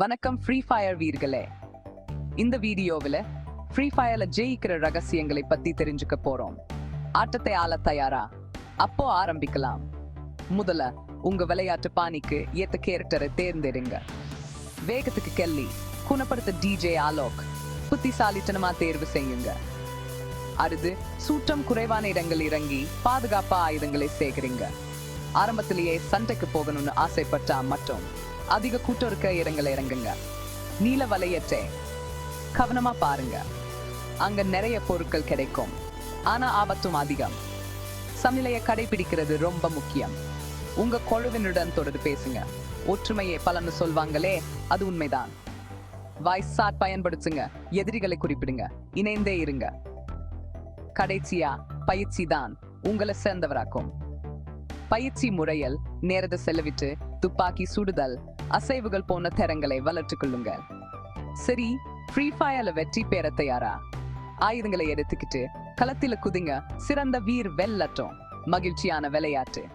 வணக்கம் free fire வீர்களே. இந்த வீடியோவில் ஃப்ரீ ஃபயர்ல ஜெயிக்கிற ரகசியங்களை பத்தி தெரிஞ்சுக்க போறோம். ஆட்டத்தை ஆள தயாரா? அப்போ ஆரம்பிக்கலாம். முதல்ல உங்க விளையாட்டு பாணிக்கு ஏத்த கேரக்டரை தேர்ந்தெடுங்க. வேகத்துக்கு கெல்லி குணப்படுத்த டிஜே ஆலோக் புத்திசாலித்தனமா தேர்வு செய்யுங்க. அடுத்து சூட்டம் குறைவான இடங்கள் இறங்கி பாதுகாப்பா ஆயுதங்களை சேகரிங்க. ஆரம்பத்திலேயே சண்டைக்கு போகணும்னு ஆசைப்பட்டா மட்டும். அதிக கூட்டம் இருக்க இடங்களை இறங்குங்க. நீல வலையற்றே. கவனமா பாருங்க. அங்க நிறைய பொருட்கள் கிடைக்கும். ஆனா ஆபத்தும் அதிகம். சமநிலையை கடைபிடிக்கிறது ரொம்ப முக்கியம். உங்க குழுவினுடன் தொடர்ந்து பேசுங்க. ஒற்றுமையை பலன்னு சொல்வாங்களே அது உண்மைதான். வாய்ஸ் சாட் பயன்படுத்துங்க. எதிரிகளை குறிப்பிடுங்க. இணைந்தே இருங்க. கடைசியா பயிற்சி தான் உங்களை சேர்ந்தவராக்கும். பயிற்சி முறையில் நேரத்தை செலவிட்டு துப்பாக்கி சுடுதல் அசைவுகள் போன திறங்களை வளர்த்துக் கொள்ளுங்கள் சரி ஃப்ரீ ஃபயர்ல வெற்றி பெற தயாரா? ஆயுதங்களை எடுத்துக்கிட்டு களத்தில குதிங்க. சிறந்த வீர் வெல்லட்டும். மகிழ்ச்சியான விளையாட்டு.